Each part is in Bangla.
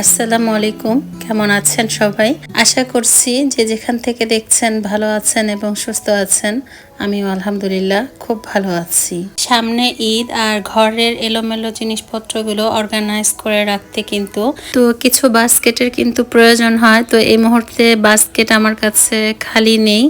আসসালামু আলাইকুম। কেমন আছেন সবাই? আশা করছি যে যেখান থেকে দেখছেন ভালো আছেন এবং সুস্থ আছেন, আমিও আলহামদুলিল্লাহ খুব ভালো আছি। সামনে ঈদ আর ঘরের এলোমেলো জিনিসপত্রগুলো অর্গানাইজ করে রাখতে কিন্তু তো কিছু বাস্কেটের কিন্তু প্রয়োজন হয়। তো এই মুহূর্তে বাস্কেট আমার কাছে খালি নেই।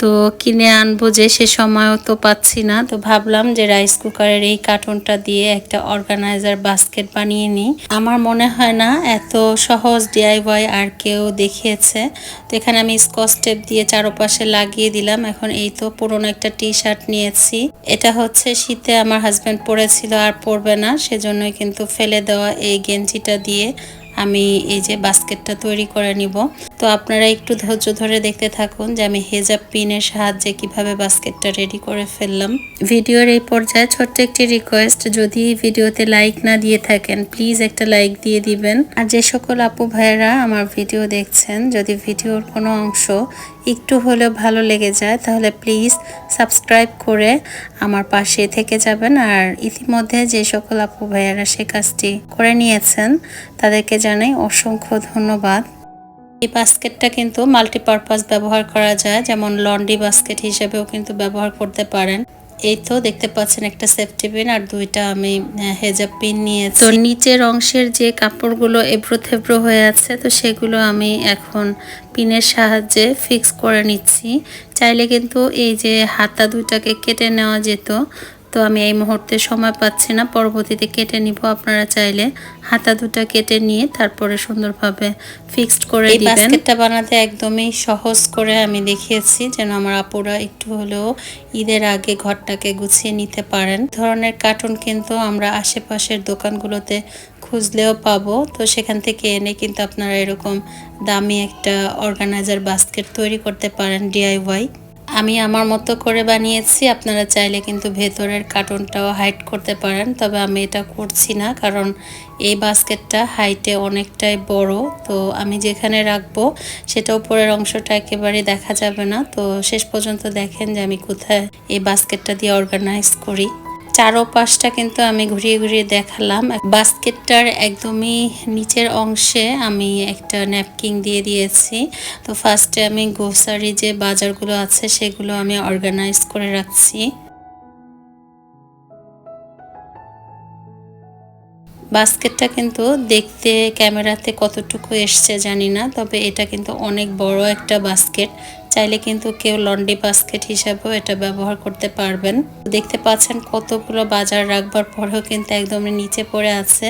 তো কিনে আনব যে সে সময়ও তো পাচ্ছি না। তো ভাবলাম যে রাইস কুকারের এই কার্টুনটা দিয়ে একটা অর্গানাইজার বাস্কেট বানিয়ে নিই। আমার মনে হয় না এত সহজ ডিআইওয়াই আর কেউ দেখিয়েছে। তো এখানে আমি স্কচ টেপ দিয়ে চারপাশে লাগিয়ে দিলাম। এখন এই তো পুরনো একটা টি শার্ট নিয়েছি। এটা হচ্ছে শীতে আমার হাজব্যান্ড পরেছিল আর পরবে না। সেজন্যই কিন্তু ফেলে দেওয়া এই গেঞ্জিটা দিয়ে আমি এই যে বাস্কেটটা তৈরি করে নিব। তো আপনারা একটু ধৈর্য ধরে দেখতে থাকুন যে আমি হেজাব পিনের সাহায্যে কীভাবে বাস্কেটটা রেডি করে ফেললাম। ভিডিওর এই পর্যায়ে ছোট্ট একটি রিকোয়েস্ট যদি ভিডিওতে লাইক না দিয়ে থাকেন প্লিজ একটা লাইক দিয়ে দিবেন। আর যে সকল আপু ভাইয়েরা আমার ভিডিও দেখছেন, যদি ভিডিওর কোনো অংশ একটু হলেও ভালো লেগে যায়, তাহলে প্লিজ সাবস্ক্রাইব করে আমার পাশে থেকে যাবেন। আর ইতিমধ্যে যে সকল আপু ভাইয়েরা সে কাজটি করে নিয়েছেন, তাদেরকে জানাই অসংখ্য ধন্যবাদ। এই বাস্কেটটা কিন্তু মাল্টিপারপাস ব্যবহার করা যায়, যেমন লন্ডি বাস্কেট হিসেবেও কিন্তু ব্যবহার করতে পারেন। এই তো দেখতে পাচ্ছেন একটা সেফটি পিন আর দুইটা আমি হেজাব পিন নিয়েছি। তো নিচের অংশের যে কাপড়গুলো এবড়ো থেবড়ো হয়ে আছে, তো সেগুলো আমি এখন পিনের সাহায্যে ফিক্স করে নিচ্ছি। চাইলে কিন্তু এই যে হাতা দুইটাকে কেটে নেওয়া যেত তো আমি এই মুহূর্তে সময় পাচ্ছি না। পরবর্তীতে কেটে নিব। আপনারা চাইলে হাতা দুটা কেটে নিয়ে তারপরে সুন্দরভাবে ফিক্সড করে দিবেন। বাস্কেটটা বানাতে একদমই সহজ করে আমি দেখিয়েছি যেন আমার আপুরা একটু হলেও ঈদের আগে ঘরটাকে গুছিয়ে নিতে পারেন। ধরনের কার্টুন কিন্তু আমরা আশেপাশের দোকানগুলোতে খুঁজলেও পাবো। তো সেখান থেকে এনে কিন্তু আপনারা এরকম দামি একটা অর্গানাইজার বাস্কেট তৈরি করতে পারেন ডিআইওয়াই আমি আমার মতো করে বানিয়েছি, আপনারা চাইলে কিন্তু ভেতরের কার্টুনটাও হাইট করতে পারেন, তবে আমি এটা করছি না, কারণ এই বাস্কেটটা হাইটে অনেকটাই বড়। তো আমি যেখানে রাখব, সেটা উপরের অংশটা একেবারে দেখা যাবে না। তো শেষ পর্যন্ত দেখেন যে আমি কোথায় এই বাস্কেটটা দিয়ে অর্গানাইজ করি। চারো পাশটা কিন্তু আমি ঘুরিয়ে ঘুরিয়ে দেখালাম। বাস্কেটটার একদমই নিচের অংশে আমি একটা ন্যাপকিন দিয়ে দিয়েছি। তো ফার্স্টে আমি গ্রোসারি যে বাজারগুলো আছে সেগুলো আমি অর্গানাইজ করে রাখছি। বাস্কেটটা কিন্তু দেখতে, ক্যামেরাতে কতটুকু এসছে জানি না, তবে এটা কিন্তু অনেক বড় একটা বাস্কেট। চাইলে কিন্তু কেউ লন্ডি বাস্কেট হিসাবেও এটা ব্যবহার করতে পারবেন। দেখতে পাচ্ছেন কতগুলো বাজার রাখবার পরেও কিন্তু একদম নিচে পড়ে আছে।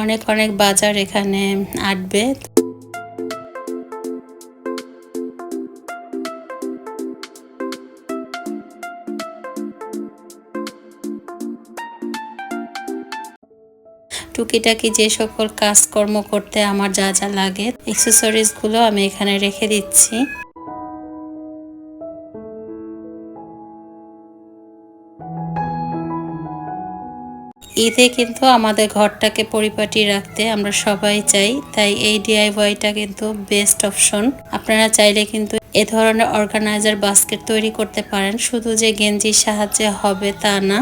অনেক অনেক বাজার এখানে আটবে। টুকিটাকি যে সকল কাজকর্ম করতে আমার যা যা লাগে গুলো আমি এখানে রেখে দিচ্ছি। ঈদে কিন্তু আমাদের ঘরটাকে পরিপাটি রাখতে আমরা সবাই চাই, তাই এই ডিআইওয়াইটা কিন্তু বেস্ট অপশন আপনারা চাইলে কিন্তু এ ধরনের অর্গানাইজার বাস্কেট তৈরি করতে পারেন, শুধু যে গেঞ্জির সাহায্যে হবে তা না,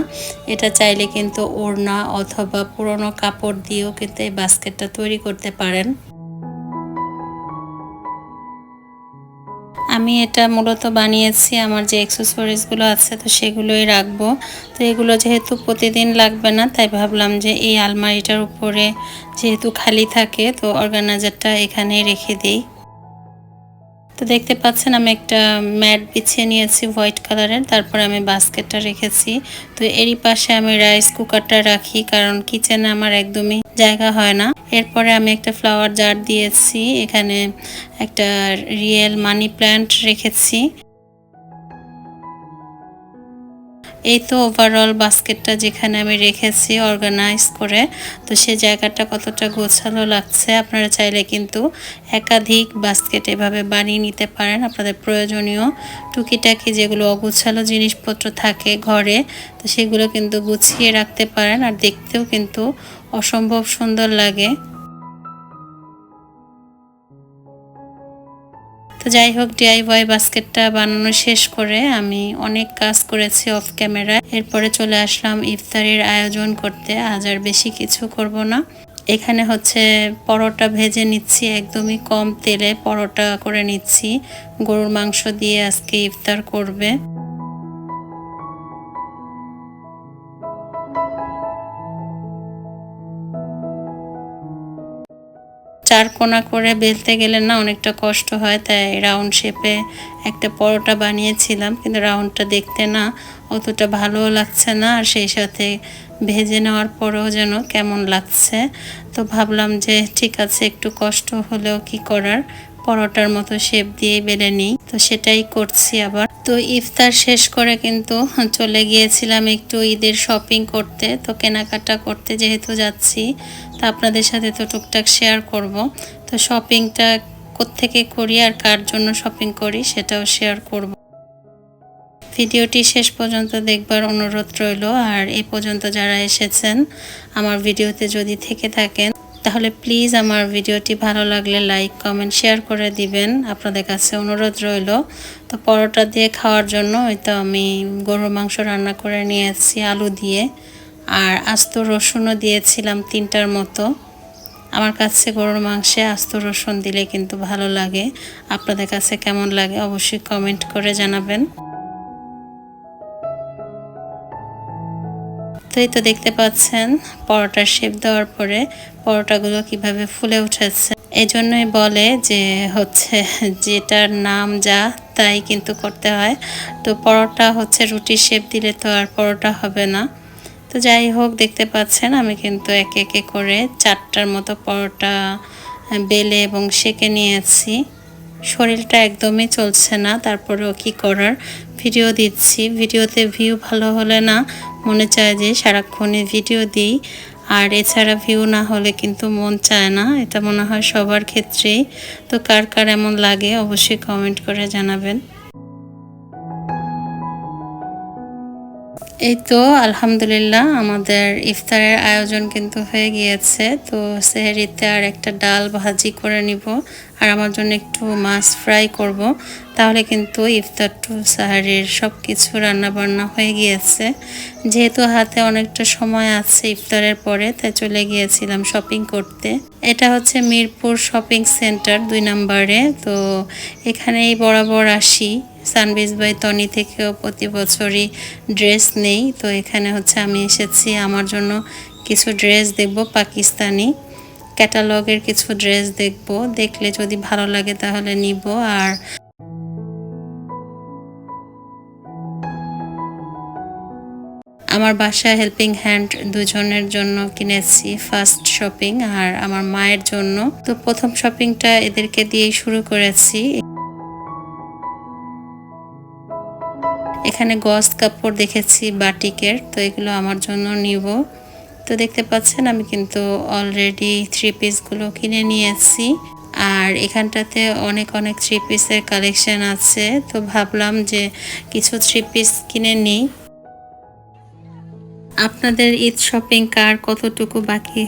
এটা চাইলে কিন্তু ওড়না অথবা পুরনো কাপড় দিয়েও কিন্তু এই বাস্কেটটা তৈরি করতে পারেন। আমি এটা মূলত বানিয়েছি, আমার যে অ্যাক্সেসরিজগুলো আছে তো সেগুলোই রাখব। তো এগুলো যেহেতু প্রতিদিন লাগবে না, তাই ভাবলাম যে এই আলমারিটার উপরে যেহেতু খালি থাকে তো অর্গানাইজারটা এখানেই রেখে দিই। তো দেখতে পাচ্ছেন আমি একটা ম্যাট বিছিয়ে নিয়েছি হোয়াইট কালারের, তারপর আমি বাস্কেটটা রেখেছি। তো এরই পাশে আমি রাইস কুকারটা রাখি, কারণ কিচেনে আমার একদমই জায়গা হয় না। এরপরে আমি একটা ফ্লাওয়ার জার দিয়েছি, এখানে একটা রিয়েল মানি প্ল্যান্ট রেখেছি। এই তো ওভারঅল বাস্কেটটা যেখানে আমি রেখেছি অর্গানাইজ করে, তো সে জায়গাটা কতটা গোছালো লাগছে আপনারা চাইলে কিন্তু একাধিক বাস্কেট এভাবে বানিয়ে নিতে পারেন। আপনাদের প্রয়োজনীয় টুকিটাকি যেগুলো অগুছালো জিনিসপত্র থাকে ঘরে, তো সেগুলো কিন্তু গুছিয়ে রাখতে পারেন আর দেখতেও কিন্তু অসম্ভব সুন্দর লাগে। তো যাই হোক ডিআইওয়াই বাস্কেটটা বানানো শেষ করে আমি অনেক কাজ করেছি অফ ক্যামেরায় এরপরে চলে আসলাম ইফতারের আয়োজন করতে, আজ আর বেশি কিছু করব না। এখানে হচ্ছে পরোটা ভেজে নিচ্ছি, একদমই কম তেলে পরোটা করে নিচ্ছি। গরুর মাংস দিয়ে আজকে ইফতার করবে। চার কোনা করে বেলতে গেলে না অনেকটা কষ্ট হয়, তাই রাউন্ড শেপে একটা পরোটা বানিয়েছিলাম, কিন্তু রাউন্ডটা দেখতে না অতটা ভালোও লাগছে না, আর সেই সাথে ভেজে নেওয়ার পরেও যেন কেমন লাগছে। তো ভাবলাম যে ঠিক আছে, একটু কষ্ট হলেও কি করার, পরোটার মতো শেপ দিয়ে বেলে নিই। তো সেটাই করছি আবার। তো ইফতার শেষ করে কিন্তু চলে গিয়েছিলাম একটু ঈদের শপিং করতে, তো কেনাকাটা করতে যেহেতু যাচ্ছি, তো আপনাদের সাথে তো টুকটাক শেয়ার করব। তো শপিংটা কোত্থেকে করি আর কার জন্য শপিং করি সেটাও শেয়ার করব। ভিডিওটি শেষ পর্যন্ত দেখবার অনুরোধ রইল, আর এ পর্যন্ত যারা এসেছেন, আমার ভিডিওতে যদি থেকে থাকেন তাহলে প্লিজ আমার ভিডিওটি ভালো লাগলে লাইক কমেন্ট শেয়ার করে দিবেন। আপনাদের কাছে অনুরোধ রইল। তো পরোটা দিয়ে খাওয়ার জন্য ওই তো আমি গরুর মাংস রান্না করে নিয়েছি, আলু দিয়ে। আর আস্ত রসুনও দিয়েছিলাম তিনটার মতো। আমার কাছে গরুর মাংসে আস্ত রসুন দিলে কিন্তু ভালো লাগে। আপনাদের কাছে কেমন লাগে অবশ্যই কমেন্ট করে জানাবেন। তো এই তো দেখতে পাচ্ছেন পরোটার শেপ দেওয়ার পরে পরোটাগুলো কীভাবে ফুলে উঠেছে। এই জন্যই বলে যে হচ্ছে যেটার নাম যা তাই কিন্তু করতে হয়। তো পরোটা হচ্ছে রুটির শেপ দিলে তো আর পরোটা হবে না। তো যাই হোক, দেখতে পাচ্ছেন আমি কিন্তু একে একে করে চারটার মতো পরোটা বেলে এবং সেকে নিয়েছি। শরীরটা একদমই চলছে না, তারপরেও কি করার? ভিডিও দিচ্ছি। ভিডিওতে ভিউ ভালো হলে না মনে চায় যে সারাক্ষণে ভিডিও দিই। আর এছাড়া ভিউ না হলে কিন্তু মন চায় না, এটা মনে হয় সবার ক্ষেত্রেই। তো কার কার এমন লাগে অবশ্যই কমেন্ট করে জানাবেন। এই তো, আলহামদুলিল্লাহ, আমাদের ইফতারের আয়োজন কিন্তু হয়ে গিয়েছে। তো সেহেরিতে আর একটা ডাল ভাজি করে নিব, আর আমার জন্য একটু মাছ ফ্রাই করব। তাহলে কিন্তু ইফতার টু সাহারির সব কিছু রান্নাবান্না হয়ে গিয়েছে। যেহেতু হাতে অনেকটা সময় আছে ইফতারের পরে, তাই চলে গিয়েছিলাম শপিং করতে। এটা হচ্ছে মিরপুর শপিং সেন্টার দুই নম্বরে। তো এখানেই বরাবর আসি। সানবিজ বাই তনি থেকেও প্রতি বছরই ড্রেস নেই। তো এখানে হচ্ছে আমি এসেছি, আমার জন্য কিছু ড্রেস দেখব পাকিস্তানি। ক্যাটালগের কিছু ড্রেস দেখব, দেখলে যদি ভালো লাগে তাহলে নিব। আর আমার বাসায় হেল্পিং হ্যান্ড দুজনের জন্য কিনেছি ফার্স্ট শপিং আর আমার মায়ের জন্য। তো প্রথম শপিংটা এদেরকে দিয়েই শুরু করেছি। এখানে গজ কাপড় দেখেছি, বাটিকের, তো এগুলো আমার জন্য নিব। তো দেখতে পাচ্ছেন, আমি কিন্তু অলরেডি থ্রি পিসগুলো কিনে নিয়েছি। আর এখানটাতে অনেক অনেক থ্রি পিসের কালেকশান আছে। তো ভাবলাম যে কিছু থ্রি পিস কিনে নিই। আপনাদের ঈদ শপিং কার কতটুকু বাকি?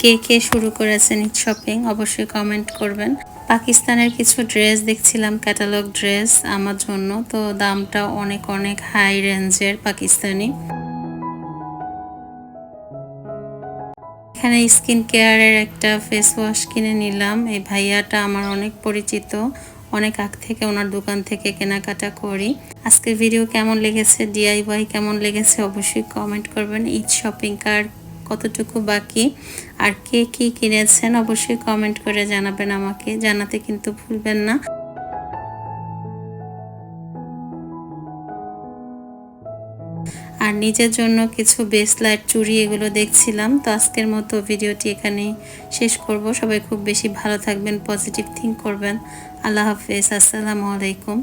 কে কে শুরু করেছেন ঈদ শপিং? অবশ্যই কমেন্ট করবেন। পাকিস্তানের কিছু ড্রেস দেখছিলাম ক্যাটালগ ড্রেস আমার জন্য। তো দামটা অনেক অনেক হাই রেঞ্জের পাকিস্তানি। এখানে স্কিন কেয়ারের একটা ফেস ওয়াশ কিনে নিলাম। এই ভাইয়াটা আমার অনেক পরিচিত। অনেক আগ থেকে ওনার দোকান থেকে কেনাকাটা করি। আজকের ভিডিও কেমন লেগেছে ডিআইওয়াই কেমন লেগেছে অবশ্যই কমেন্ট করবেন। ঈদ শপিং কার্ড কতটুকু বাকি, আর কে কি কিনেছেন অবশ্যই কমেন্ট করে জানাবেন আমাকে। জানাতে কিন্তু ভুলবেন না। আর নিজের জন্য কিছু বেস লাইট চুড়ি এগুলো দেখছিলাম। তো আজকের মতো ভিডিওটি এখানে শেষ করব। সবাই খুব বেশি ভালো থাকবেন পজিটিভ থিঙ্ক করবেন। আল্লাহ হাফেজ, আসসালামু আলাইকুম।